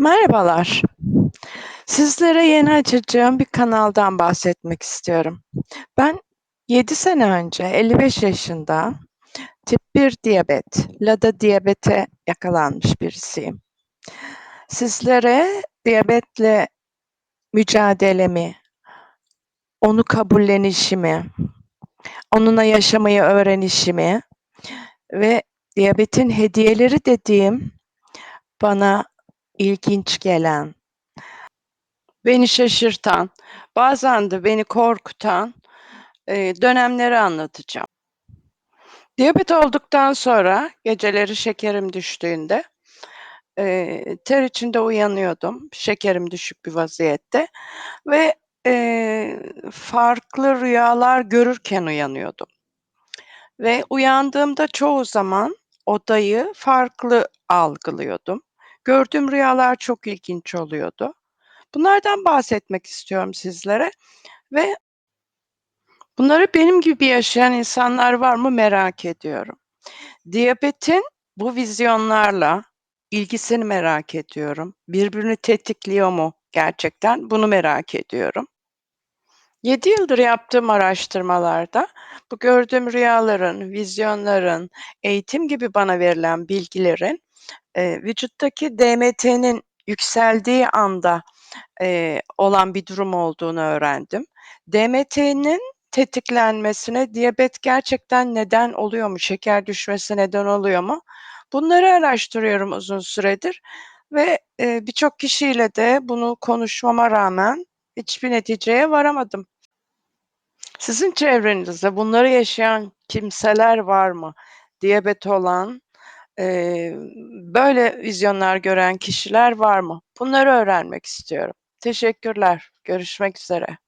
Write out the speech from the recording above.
Merhabalar. Sizlere yeni açacağım bir kanaldan bahsetmek istiyorum. Ben 7 sene önce 55 yaşında tip 1 diyabet, LADA diyabete yakalanmış birisiyim. Sizlere diyabetle mücadelemi, onu kabullenişimi, onunla yaşamayı öğrenişimi ve diyabetin hediyeleri dediğim bana ilginç gelen beni şaşırtan, bazen de beni korkutan, eee, dönemleri anlatacağım. Diyabet olduktan sonra geceleri şekerim düştüğünde, eee, ter içinde uyanıyordum, şekerim düşük bir vaziyette ve, eee, farklı rüyalar görürken uyanıyordum. Ve uyandığımda çoğu zaman odayı farklı algılıyordum. Gördüğüm rüyalar çok ilginç oluyordu. Bunlardan bahsetmek istiyorum sizlere ve bunları benim gibi yaşayan insanlar var mı merak ediyorum. Diyabetin bu vizyonlarla ilgisini merak ediyorum. Birbirini tetikliyor mu gerçekten? Bunu merak ediyorum. 7 yıldır yaptığım araştırmalarda bu gördüğüm rüyaların, vizyonların, eğitim gibi bana verilen bilgilerin, eee, vücuttaki DMT'nin yükseldiği anda, eee, olan bir durum olduğunu öğrendim. DMT'nin tetiklenmesine diyabet gerçekten neden oluyor mu? Şeker düşmesi neden oluyor mu? Bunları araştırıyorum uzun süredir ve, eee, birçok kişiyle de bunu konuşmama rağmen hiçbir neticeye varamadım. Sizin çevrenizde bunları yaşayan kimseler var mı? Diyabeti olan, böyle vizyonlar gören kişiler var mı? Bunları öğrenmek istiyorum. Teşekkürler. Görüşmek üzere.